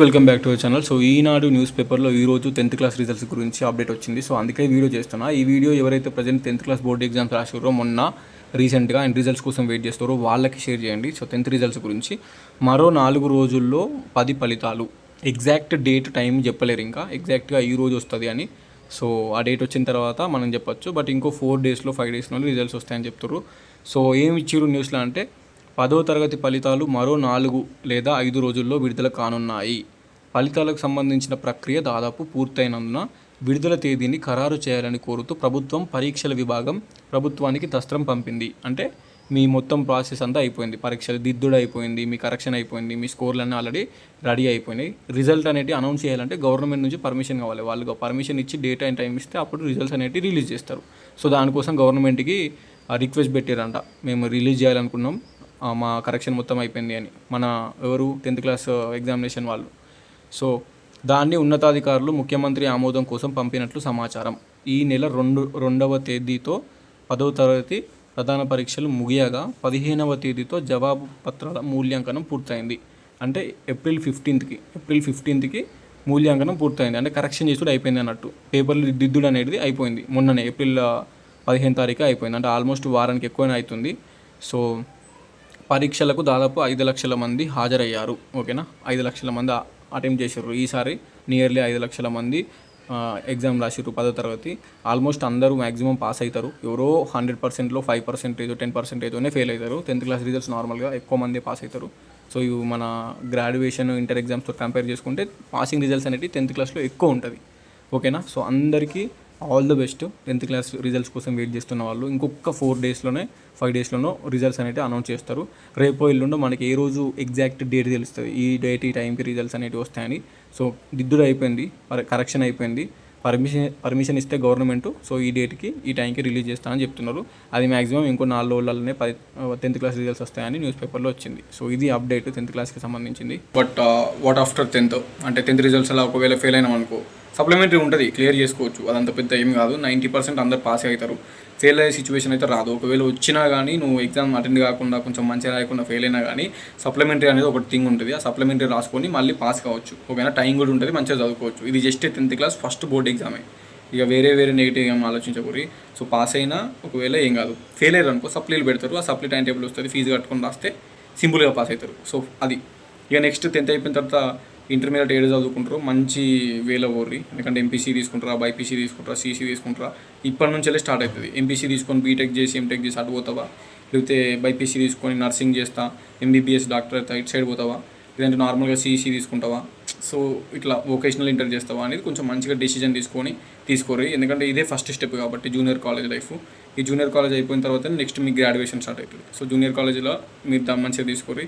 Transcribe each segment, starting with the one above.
Welcome back to our channel so Eenadu news పేపర్లో ఈ రోజు టెన్త్ క్లాస్ రిజల్ట్స్ గురించి అప్డేట్ వచ్చింది. సో అందుకే వీడియో చేస్తున్నా. ఈ వీడియో ఎవరైతే present tenth class board exams రాసారో మొన్న రీసెంట్గా అండ్ రిజల్ట్స్ కోసం వెయిట్ చేస్తారో వాళ్ళకి షేర్ చేయండి. సో టెన్త్ రిజల్ట్స్ గురించి. మరో నాలుగు రోజుల్లో పది ఫలితాలు. ఎగ్జాక్ట్ డేట్ టైం చెప్పలేరు ఇంకా. ఎగ్జాక్ట్గా ఈ రోజు వస్తుంది అని. సో ఆ డేట్ వచ్చిన తర్వాత మనం చెప్పొచ్చు. బట్ ఇంకో ఫోర్ డేస్లో ఫైవ్ డేస్లో రిజల్ట్స్ వస్తాయని చెప్తారు సో ఏమి ఇచ్చారు న్యూస్లో అంటే పదో తరగతి ఫలితాలు మరో నాలుగు లేదా ఐదు రోజుల్లో విడుదల కానున్నాయి. ఫలితాలకు సంబంధించిన ప్రక్రియ దాదాపు పూర్తయినందున విడుదల తేదీని ఖరారు చేయాలని కోరుతూ ప్రభుత్వం పరీక్షల విభాగం ప్రభుత్వానికి దస్త్రం పంపింది. అంటే మీ మొత్తం ప్రాసెస్ అంతా అయిపోయింది. పరీక్షలు దిద్దుడు అయిపోయింది మీ కరెక్షన్ అయిపోయింది మీ స్కోర్లు అన్నీ ఆల్రెడీ రెడీ అయిపోయినాయి. రిజల్ట్ అనేది అనౌన్స్ చేయాలంటే గవర్నమెంట్ నుంచి పర్మిషన్ కావాలి. వాళ్ళు పర్మిషన్ ఇచ్చి డేట్ అండ్ టైం ఇస్తే అప్పుడు రిజల్ట్స్ అనేవి రిలీజ్ చేస్తారు. సో దానికోసం గవర్నమెంట్కి రిక్వెస్ట్ పెట్టారంట. మేము రిలీజ్ చేయాలనుకున్నాం. మా కరెక్షన్ మొత్తం అయిపోయింది అని. మన ఎవరు టెన్త్ క్లాస్ ఎగ్జామినేషన్ వాళ్ళు. సో దాన్ని ఉన్నతాధికారులు ముఖ్యమంత్రి ఆమోదం కోసం పంపినట్లు సమాచారం. ఈ నెల రెండు రెండవ తేదీతో పదవ తరగతి ప్రధాన పరీక్షలు ముగియగా పదిహేనవ తేదీతో జవాబు పత్రాల మూల్యాంకనం పూర్తయింది. అంటే ఏప్రిల్ ఫిఫ్టీన్త్కి ఏప్రిల్ ఫిఫ్టీన్త్కి మూల్యాంకనం పూర్తయింది. అంటే కరెక్షన్ చేసుడు అయిపోయింది అన్నట్టు. పేపర్లు దిద్దుడు అనేది అయిపోయింది. మొన్ననే ఏప్రిల్ uh, పదిహేను తారీఖు అయిపోయింది. అంటే ఆల్మోస్ట్ వారానికి ఎక్కువనే అవుతుంది సో పరీక్షలకు దాదాపు ఐదు లక్షల మంది హాజరయ్యారు ఓకేనా? ఐదు లక్షల మంది అటెంప్ట్ చేశారు. ఈసారి నియర్లీ ఐదు లక్షల మంది ఎగ్జామ్ రాసిర్రు పదో తరగతి. ఆల్మోస్ట్ అందరూ మ్యాక్సిమం పాస్ అవుతారు ఎవరో హండ్రెడ్ పర్సెంట్లో ఫైవ్ పర్సెంటేజ్ టెన్ పర్సెంటేజ్నే ఫెయిల్ అవుతారు టెన్త్ క్లాస్ రిజల్ట్స్ నార్మల్గా ఎక్కువ మంది పాస్ అవుతారు సో ఇవి మన గ్రాడ్యుయేషన్ ఇంటర్ ఎగ్జామ్స్తో కంపేర్ చేసుకుంటే పాసింగ్ రిజల్ట్స్ అనేవి టెన్త్ క్లాస్లో ఎక్కువ ఉంటుంది. ఓకేనా? సో అందరికీ all the best. Tenth class results కోసం వెయిట్ చేస్తున్న వాళ్ళు ఇంకొక ఫోర్ డేస్లోనే ఫైవ్ డేస్లోనో రిజల్ట్స్ అనేవి అనౌన్స్ చేస్తారు. రేపో ఎల్లుండో మనకి ఏ రోజు ఎగ్జాక్ట్ డేట్ తెలుస్తుంది? ఈ డేట్ ఈ టైంకి రిజల్ట్స్ అనేవి వస్తాయని. సో దిద్దుడు అయిపోయింది. కరెక్షన్ అయిపోయింది. పర్మిషన్ పర్మిషన్ ఇస్తే గవర్నమెంట్ సో ఈ డేట్కి ఈ టైంకి రిలీజ్ చేస్తానని చెప్తున్నారు. అది మాక్సిమం ఇంకో నాలుగు రోజులలోనే పది టెన్త్ క్లాస్ రిజల్ట్స్ వస్తాయని న్యూస్ పేపర్లో వచ్చింది. సో ఇది అప్డేట్ టెన్త్ క్లాస్కి సంబంధించింది. But what after tenth? అంటే టెన్త్ రిజల్ట్స్ అలా ఒకవేళ ఫెయిల్ అయినాం అనుకో సప్లిమెంటరీ ఉంటుంది క్లియర్ చేసుకోవచ్చు. అదంత పెద్ద ఏం కాదు. నైంటీ పర్సెంట్ అందరు పాస్ అవుతారు ఫెయిల్ అయ్యే సిచ్యువేషన్ అయితే రాదు. ఒకవేళ వచ్చినా కానీ నువ్వు ఎగ్జామ్ అటెండ్ కాకుండా కొంచెం మంచిగా రాయకుండా ఫెయిల్ అయినా కానీ సప్లిమెంటరీ అనేది ఒకటి థింగ్ ఉంటుంది. ఆ సప్లిమెంటరీ రాసుకొని మళ్ళీ పాస్ కావచ్చు. ఓకేనా టైం కూడా ఉంటుంది మంచిగా చదువుకోవచ్చు. ఇది just tenth class first board ఎగ్జామే ఇక వేరే వేరే నెగిటివ్ ఏం ఆలోచించకూరి. సో పాస్ అయినా ఒకవేళ ఏం కాదు. ఫెయిల్ అయ్యారు అనుకో సప్లీలు పెడతారు. ఆ సప్లీ టైం టేబుల్ వస్తుంది. ఫీజు కట్టుకొని రాస్తే సింపుల్గా పాస్ అవుతారు సో అది. ఇక నెక్స్ట్ టెన్త్ అయిపోయిన తర్వాత ఇంటర్మీడియట్ ఏడు చదువుకుంటారు మంచి వేలో ఓర్రి ఎందుకంటే ఎంపీసీ తీసుకుంటారా బైపీసీ తీసుకుంటారా సీసీ తీసుకుంటారా ఇప్పటి నుంచెల్లే స్టార్ట్ అవుతుంది ఎంపీసీ తీసుకొని బీటెక్ చేసి ఎంటెక్ చేసి అటు పోతావా? లేకపోతే బైపీసీ తీసుకొని నర్సింగ్ చేస్తా ఎంబీబీఎస్ డాక్టర్ అయితే ఇటు సైడ్ పోతావా? లేదంటే నార్మల్గా సీసీ తీసుకుంటావా? సో ఇట్లా వొకేషనల్ ఇంటర్ చేస్తావా అనేది కొంచెం మంచిగా డెసిజన్ తీసుకొని తీసుకోరు ఎందుకంటే ఇదే ఫస్ట్ స్టెప్ కాబట్టి జూనియర్ కాలేజ్ లైఫ్ ఈ జూనియర్ కాలేజ్ అయిపోయిన తర్వాత నెక్స్ట్ మీ గ్రాడ్యుయేషన్ స్టార్ట్ అవుతుంది సో జూనియర్ కాలేజ్లో మీరు మంచిగా తీసుకోరు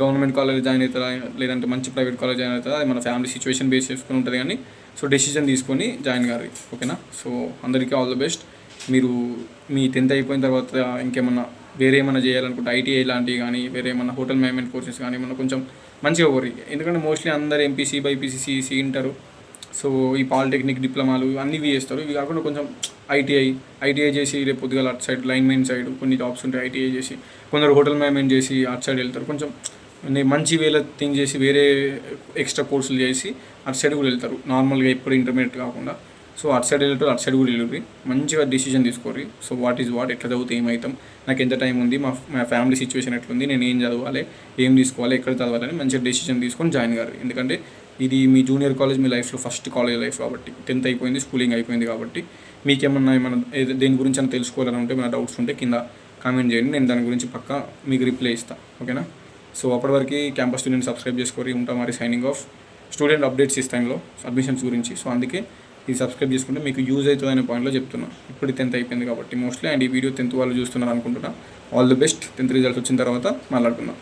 గవర్నమెంట్ కాలేజ్ జాయిన్ అవుతారా లేదంటే మంచి ప్రైవేట్ కాలేజ్ జాయిన్ అవుతారా అది మన ఫ్యామిలీ సిచ్యువేషన్ బేస్ చేసుకుని ఉంటుంది కానీ సో డెసిజన్ తీసుకొని జాయిన్ కాదు ఓకేనా? సో అందరికీ ఆల్ ద బెస్ట్. మీరు మీ టెన్త్ అయిపోయిన తర్వాత ఇంకేమన్నా వేరే ఏమైనా చేయాలనుకుంటే ఐటీఐ లాంటివి కానీ వేరే ఏమన్నా హోటల్ మేనేజ్మెంట్ కోర్సెస్ కానీ ఏమన్నా కొంచెం మంచిగా కోరి ఎందుకంటే మోస్ట్లీ అందరు ఎంపీసీ బైపీసీ సిఈసీ ఇంటారు సో ఈ పాలిటెక్నిక్ డిప్లొమాలు అన్నీ ఇవి చేస్తారు. ఇవి కాకుండా కొంచెం ఐటీఐ ఐటీఐ చేసి రేపు పొద్దుగాల అటు సైడ్ లైన్ మెయిన్ సైడ్ కొన్ని జాబ్స్ ఉంటాయి ఐటీఐ చేసి కొందరు హోటల్ మేనేజ్మెంట్ చేసి అటు సైడ్ వెళ్తారు. కొంచెం మంచి వేల థింగ్ చేసి వేరే ఎక్స్ట్రా కోర్సులు చేసి అటు సైడ్ కూడా వెళ్తారు. నార్మల్గా ఎప్పుడు ఇంటర్మీడియట్ కాకుండా. సో అటు సైడ్ వెళ్ళారు అటు సైడ్ కూడా వెళ్ళి మంచిగా డిసిజన్ తీసుకోరి సో వాట్ ఈజ్ వాట్ ఎట్లా చదివితే ఏమవుతాం నాకు ఎంత టైం ఉంది? మా మా ఫ్యామిలీ సిచ్యువేషన్ ఎట్లుంది? నేను ఏం చదవాలి? ఏం తీసుకోవాలి? ఎక్కడ చదవాలని మంచిగా డిసిషన్ తీసుకొని జాయిన్ గారు ఎందుకంటే ఇది మీ జూనియర్ కాలేజ్ మీ లైఫ్లో ఫస్ట్ కాలేజ్ లైఫ్ కాబట్టి. టెన్త్ అయిపోయింది స్కూలింగ్ అయిపోయింది కాబట్టి. మీకేమన్నా ఏమన్నా దేని గురించి అని తెలుసుకోవాలని ఉంటే మన డౌట్స్ ఉంటే కింద కామెంట్ చేయండి. నేను దాని గురించి పక్కా మీకు రిప్లై ఇస్తాను ఓకేనా సో అప్పటి వరకు క్యాంపస్ స్టూడెంట్ సబ్స్క్రైబ్ చేసుకొని ఉంటాం మరి సైనింగ్ ఆఫ్ స్టూడెంట్ అప్డేట్స్ ఈ టైంలో అడ్మిషన్స్ గురించి. సో అందుకే ఇది సబ్స్క్రైబ్ చేసుకుంటే మీకు యూజ్ అవుతుంది అనే పాయింట్లో చెప్తున్నాను ఇప్పుడు టెన్త్ అయిపోయింది కాబట్టి మోస్ట్లీ అండ్ ఈ వీడియో టెన్త్ వాళ్ళు చూస్తున్నారు అనుకుంటున్నా. All the best tenth results వచ్చిన తర్వాత మాట్లాడుకుందాం.